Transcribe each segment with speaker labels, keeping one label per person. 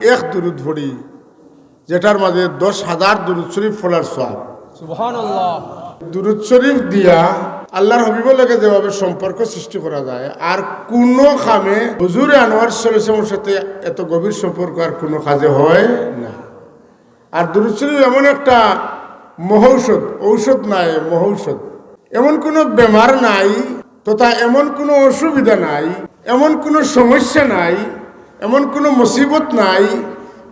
Speaker 1: এক দুরুদ পড়ি যেটার মাঝে দশ হাজার দুরুদ শরীফ ফলার সব দুরুদ শরীফ দিয়া আল্লাহর হবিবর লাগে যেভাবে সম্পর্ক সৃষ্টি করা যায় আর কোনো খামে হুজুরে আনোয়ার সলিসের সাথে এত গভীর সম্পর্ক আর কোনো কাজে হয় না। আর দুরুদ শরীফ এমন একটা মহৌষধ ঔষধ নাই মহৌষধ। এমন কোনো বেমার নাই তথা এমন কোনো অসুবিধা নাই এমন কোনো সমস্যা নাই এমন কোনো মুসিবত নাই,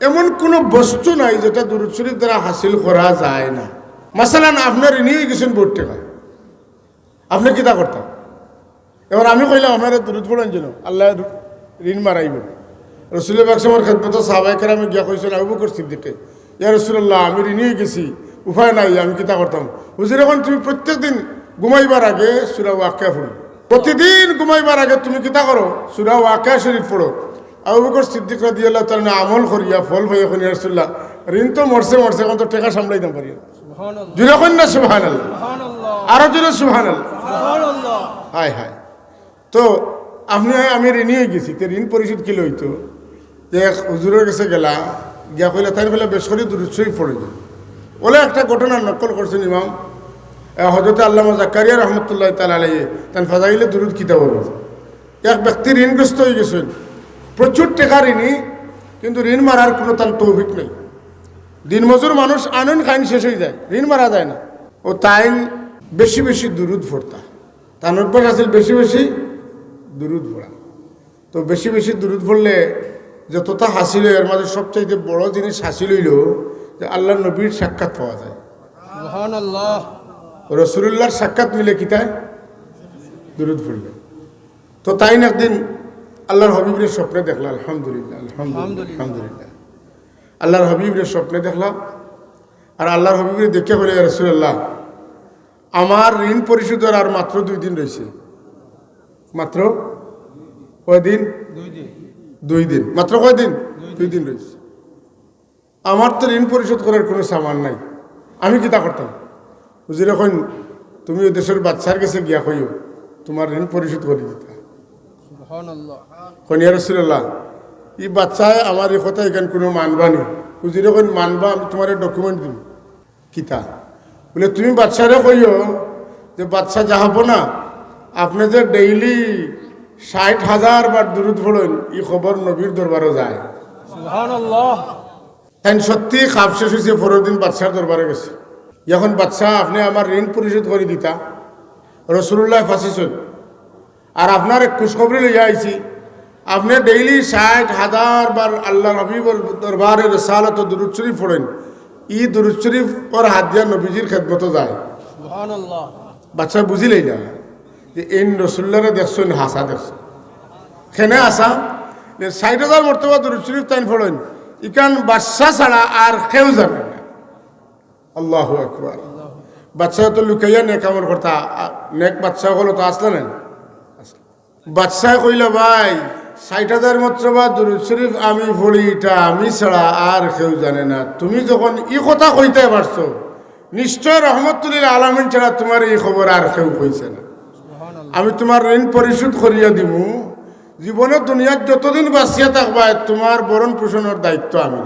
Speaker 1: এমন কোনো বস্তু নাই যেটা দুরুদ শরীফ দ্বারা হাসিল করা যায় না। মাসালান আপনার নিয়ে গেছেন বোর্ড টাকা। আপনি কিতা করতাম? এবার আমি কইলাম, আপনার দূরত পড়েন যেন, আল্লাহ ঋণ মারাইব রসুল বাকসামার খেদমত সাহবাইকার আমি গিয়া কইছিল আবু করছি দিকে ইয়া রসুল্লাহ আমি ঋণ গেছি, উপায় নাই, আমি কিতা করতাম? হুজুর, এখন তুমি প্রত্যেক দিন ঘুমাইবার আগে সুরা ওয়াক্যা পড়ো। প্রতিদিন ঘুমাইবার আগে তুমি কিতা করো? সুরা ওয়াক্যা শরীফ পড়ো। আবু বকর সিদ্দিক রাদিয়াল্লাহু তাআলা আমল করিয়া ফল ভাইয়া কোন রাসূলুল্লাহ ঋণ তো মরছে মরছে এখন তো টাকা সামলাইতাম পারি। না
Speaker 2: সুবহানাল্লাহ।
Speaker 1: জুড়ে কন না সুবহানাল্লাহ।
Speaker 2: সুবহানাল্লাহ।
Speaker 1: আরও জুড়ে সুবহানাল্লাহ।
Speaker 2: সুবহানাল্লাহ।
Speaker 1: হায় হায়। তো আপনি আমি ঋণী হয়ে গেছি তো ঋণ পরিশোধ কি লইতো? যে এক হুজুরের কাছে গেলা গিয়া কইলে তাই বলে বেশ করে দূরচ্ছই পড়ে যায় ওলে একটা ঘটনা নকল করছেন ইমাম। হজরত আল্লামা জাকারিয়া রহমতুল্লাহ তাল আলাইয়ে তান ফাজাইলে দুরুদ কিতাব এক ব্যক্তি ঋণগ্রস্ত হয়ে গেছেন। প্রচুর টাকা ঋণী কিন্তু ঋণ মারার কোনো তার তৌফিক নেই। দিনমজুর মানুষ আনন্দ খাইন শেষ হয়ে যায় ঋণ মারা যায় না। ও তাইন বেশি বেশি দুরুদ ফোরতা তার অভ্যাস আছিল বেশি বেশি দুরুদ পড়া তো বেশি বেশি দুরুদ পড়লে যতটা হাসিল এর মাঝে সবচাইতে বড় জিনিস হাসিল হইল যে আল্লাহ নবীর সাক্ষাৎ পাওয়া যায়। রসুল্লাহর সাক্ষাৎ মিলে কিতায় দুরুদ পড়লে তো তাই না একদিন আল্লাহর হবিবের স্বপ্নে দেখলাম আলহামদুলিল্লাহ আলহামদুলিল্লাহ
Speaker 2: আলহামদুলিল্লাহ।
Speaker 1: আল্লাহর হবিবের স্বপ্নে দেখলাম। আর আল্লাহর হবিবের দেখে বলে রসুল্লাহ আমার ঋণ পরিশোধের আর মাত্র দুই দিন রয়েছে। মাত্র কয়দিন
Speaker 2: দুই দিন।
Speaker 1: মাত্র কয়দিন দুই দিন। রয়েছে। আমার তো ঋণ পরিশোধ করার কোনো সামান নাই। আমি কি তা করতাম? বুঝি এখন তুমি ওই দেশের বাচ্চার কাছে গিয়া কইও তোমার ঋণ পরিশোধ করে দিতা কনিয়া রসুল্লাহ ই বাচ্চায় আমার এই কথা এখানে কোনো মানবা নি? বুঝি যখন মানবা আমি তোমার ডকুমেন্ট দিব কিতা বলে তুমি বাচ্চারে কইও যে বাচ্চা যাহাব না আপনি যে ডেইলি ষাট হাজার বার দূরত পড়েন ই খবর নবীর দরবারও যায়। তাই সত্যি খাপ শেষ হয়েছে পরের দিন বাচ্চার দরবারে গেছে। যখন বাচ্চা আপনি আমার ঋণ পরিশোধ করে দিতা রসুল্লাহ ফাঁসিছেন আর আপনার এক খুশখবরি লইয়া আইছি। আপনি ডেইলি ষাট হাজার বার আল্লাহ রবিবর দরবারে রসালত দুরুদ শরীফ পড়েন। ই দুরুদ শরীফ ওর হাত দিয়া নবীজির খেদমত যায়। বাচ্চা বুঝিলেই না। যে এই রসুল্লারে দেখছেন হাসা দেখছ। খেনে আসা যে ষাট হাজার মর্তবা দুরুদ শরীফ তাইন পড়েন। ইকান বাচ্চা ছাড়া আর কেউ যাবে না। আল্লাহ আকবার। বাচ্চা তো লুকাইয়া নেক আমল করতা। নেক বাচ্চা হলো তো আসলে না বাচ্চা কইল ভাই ষাট হাজার মাত্র বা দুরুদ শরীফ আমি পড়ি এটা আমি ছাড়া আর কেউ জানে না। তুমি যখন ই কথা কইতে পারছ নিশ্চয় রহমতুল্লাহ আলমিন ছাড়া তোমার এই খবর আর কেউ কইছে না। আমি তোমার ঋণ পরিশোধ করিয়া দিব জীবনের দুনিয়ার যতদিন বাঁচিয়া থাকবা তোমার বরণ পোষণের দায়িত্ব আমি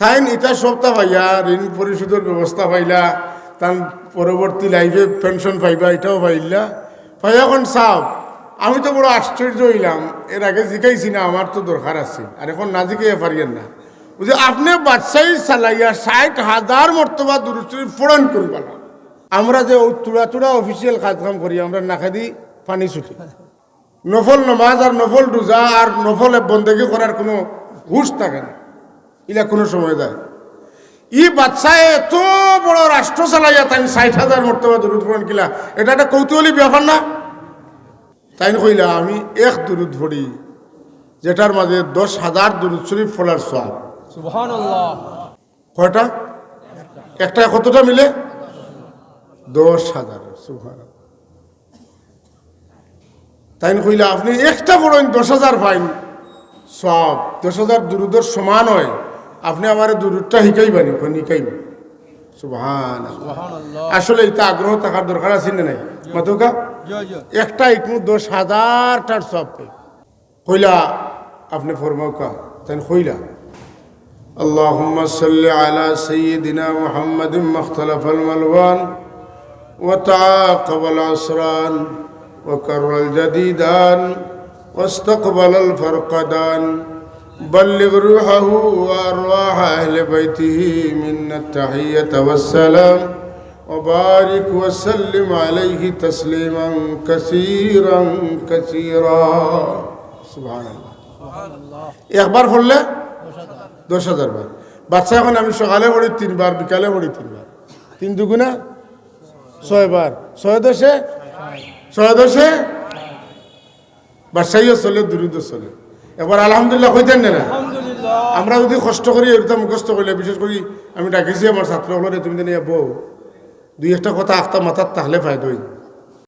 Speaker 1: তাই ইটা সপ্তাহ পাইয়া ঋণ পরিশোধের ব্যবস্থা পাইলা তার পরবর্তী লাইফে পেনশন পাইবা এটাও পাইলা। পাই এখন চাও। আমি তো বড় আশ্চর্য হইলাম। এর আগে জিকাইছি না, আমার তো দরকার আছে। আর এখন না জিকাইয়া পারিয়েন না। বুঝে আপনি বাচ্চাই চালাইয়া ষাট হাজার মর্তবা দূরত্বের ফোড়ন করবা আমরা যে চূড়া চূড়া অফিসিয়াল কাজ কাম করি, আমরা না খাদি পানি ছুটি। নফল নমাজ আর নফল রোজা আর নফল বন্দেগি করার কোনো হুশ থাকে না। ইলা কোনো সময় যায় ই বাচ্চা এত বড় রাষ্ট্র চালাইয়া তাই ষাট হাজার মর্তবা দূরত পড়েন কিলা। এটা একটা কৌতূহলী ব্যাপার না? তাই কইলা আমি এক দূরত পড়ি যেটার মাঝে দশ হাজার দূরত শরীফ ফলার সব কয়টা? একটা কতটা মিলে? দশ হাজার সুভান তাই কইলা আপনি একটা পড়েন দশ হাজার পাইন। সব দশ হাজার দুরুদর সমান হয়। আপনি আমার দুরুদটা শিকাইবানি কোন শিকাইবেন সুভান
Speaker 2: সুবহানাল্লাহ
Speaker 1: আসলে এটা আগ্রহ থাকার দরকার আছে না নাই মাতুকা
Speaker 2: জয় জয়
Speaker 1: একটা ইকমু দশ হাজারটার সব পাই কইলা আপনি ফরমাও কা তাই কইলা اللهم صل على سيدنا محمد ما اختلف الملوان وتعاقب العصران وكر الجديدان واستقبل الفرقدان بلغ روحه وأرواح أهل بيته منا التحية والسلام وبارك وسلم عليه تسليما كثيرا كثيرا سبحان الله একবার পড়লে দশ হাজার বার বাচ্চা এখন আমি সকালে পড়ি তিনবার বিকালে পড়ি তিনবার তিন দুগুণা ছয়বার ছয় দশে ছয় দশে বাসাইও চলে দুরুদ চলে এবার আলহামদুলিল্লাহ হইতেন না
Speaker 2: আলহামদুলিল্লাহ।
Speaker 1: আমরা যদি কষ্ট করি এরকম মুখস্থ করলে বিশেষ করে আমি ডাকিছি আমার ছাত্রগুলো তুমি দিনে বউ দুই একটা কথা আখতা মাথার তাহলে ফায়দা হই